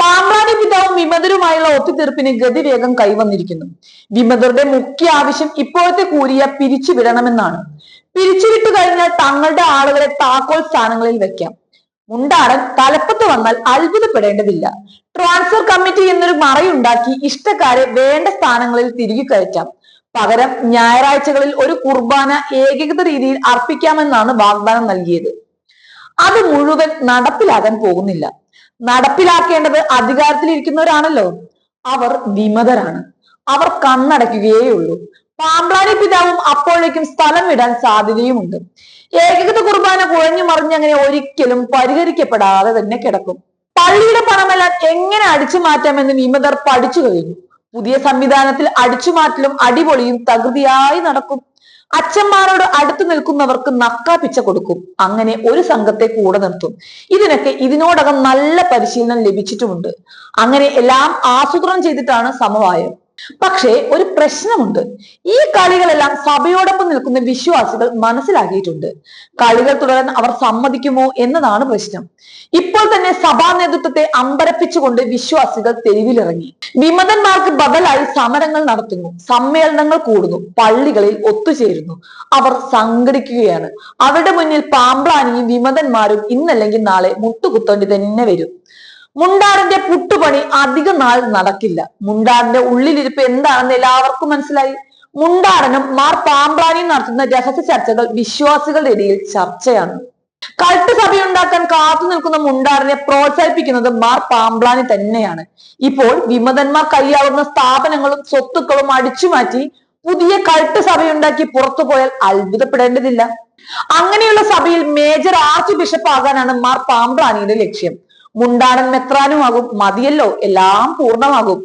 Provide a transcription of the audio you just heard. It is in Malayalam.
പാമ്പ്രാണി പിതാവും വിമതരുമായുള്ള ഒത്തുതീർപ്പിന് ഗതിവേഗം കൈവന്നിരിക്കുന്നു. വിമതരുടെ മുഖ്യ ആവശ്യം ഇപ്പോഴത്തെ കൂരിയ പിരിച്ചുവിടണമെന്നാണ്. പിരിച്ചുവിട്ടു കഴിഞ്ഞാൽ തങ്ങളുടെ ആളുകളെ താക്കോൽ സ്ഥാനങ്ങളിൽ വെക്കാം. മുണ്ടാടൻ തലപ്പത്ത് വന്നാൽ അത്ഭുതപ്പെടേണ്ടതില്ല. ട്രാൻസ്ഫർ കമ്മിറ്റി എന്നൊരു മറയുണ്ടാക്കി ഇഷ്ടക്കാരെ വേണ്ട സ്ഥാനങ്ങളിൽ തിരികെ കയറ്റാം. പകരം ഞായറാഴ്ചകളിൽ ഒരു കുർബാന ഏകീകൃത രീതിയിൽ അർപ്പിക്കാമെന്നാണ് വാഗ്ദാനം നൽകിയത്. അത് മുഴുവൻ നടപ്പിലാകാൻ പോകുന്നില്ല. നടപ്പിലാക്കേണ്ടത് അധികാരത്തിലിരിക്കുന്നവരാണല്ലോ. അവർ വിമതരാണ്. അവർ കണ്ണടയ്ക്കുകയേ ഉള്ളൂ പാമ്പ്ലാനി പിതാവും അപ്പോഴേക്കും സ്ഥലം വിടാൻ സാധ്യതയുമുണ്ട്. ഏകീകൃത കുർബാന കുഴഞ്ഞു മറിഞ്ഞങ്ങനെ ഒരിക്കലും പരിഹരിക്കപ്പെടാതെ തന്നെ കിടക്കും. പള്ളിയുടെ പണമെല്ലാം എങ്ങനെ അടിച്ചു മാറ്റാമെന്ന് വിമതർ പഠിച്ചു കഴിഞ്ഞു. പുതിയ സംവിധാനത്തിൽ അടിച്ചുമാറ്റലും അടിപൊളിയും തകൃതിയായി നടക്കും. അച്ഛന്മാരോട് അടുത്തു നിൽക്കുന്നവർക്ക് നക്കാപ്പിച്ച കൊടുക്കും. അങ്ങനെ ഒരു സംഘത്തെ കൂടെ നിർത്തും. ഇതിനൊക്കെ ഇതിനോടകം നല്ല പരിശീലനം ലഭിച്ചിട്ടുമുണ്ട്. അങ്ങനെ എല്ലാം ആസൂത്രണം ചെയ്തിട്ടാണ് സമവായം. പക്ഷേ ഒരു പ്രശ്നമുണ്ട്. ഈ കളികളെല്ലാം സഭയോടൊപ്പം നിൽക്കുന്ന വിശ്വാസികൾ മനസ്സിലാക്കിയിട്ടുണ്ട്. കളികൾ തുടരാൻ അവർ സമ്മതിക്കുമോ എന്നതാണ് പ്രശ്നം. ഇപ്പോൾ തന്നെ സഭാ നേതൃത്വത്തെ അമ്പരപ്പിച്ചുകൊണ്ട് വിശ്വാസികൾ തെരുവിലിറങ്ങി. വിമതന്മാർക്ക് ബദലായി സമരങ്ങൾ നടത്തുന്നു. സമ്മേളനങ്ങൾ കൂടുന്നു. പള്ളികളിൽ ഒത്തുചേരുന്നു. അവർ സംഘടിക്കുകയാണ്. അവരുടെ മുന്നിൽ പാമ്പ്ലാനിയും വിമതന്മാരും ഇന്നല്ലെങ്കിൽ നാളെ മുട്ടുകുത്തേണ്ടി തന്നെ വരും. മുണ്ടാടിന്റെ പുട്ടുപണി അധിക നാൾ നടക്കില്ല. മുണ്ടാടിന്റെ ഉള്ളിലിരിപ്പ് എന്താണെന്ന് എല്ലാവർക്കും മനസ്സിലായി. മുണ്ടാടനും മാർ പാമ്പ്ലാനിയും നടത്തുന്ന രഹസ്യ ചർച്ചകൾ വിശ്വാസികളുടെ ഇടയിൽ ചർച്ചയാണ്. കൾട്ട് സഭയുണ്ടാക്കാൻ കാത്തു നിൽക്കുന്ന മുണ്ടാടിനെ പ്രോത്സാഹിപ്പിക്കുന്നത് മാർ പാമ്പ്ലാനി തന്നെയാണ്. ഇപ്പോൾ വിമതന്മാർ കൈയാവുന്ന സ്ഥാപനങ്ങളും സ്വത്തുക്കളും അടിച്ചുമാറ്റി പുതിയ കൾട്ട് സഭയുണ്ടാക്കി പുറത്തു പോയാൽ അത്ഭുതപ്പെടേണ്ടതില്ല. അങ്ങനെയുള്ള സഭയിൽ മേജർ ആർച്ച് ബിഷപ്പ് ആകാനാണ് മാർ പാമ്പ്ലാനിയുടെ ലക്ഷ്യം. മുണ്ടാടൻ മെത്രാനുമാകും മതിയല്ലോ എല്ലാം പൂർണമാകും.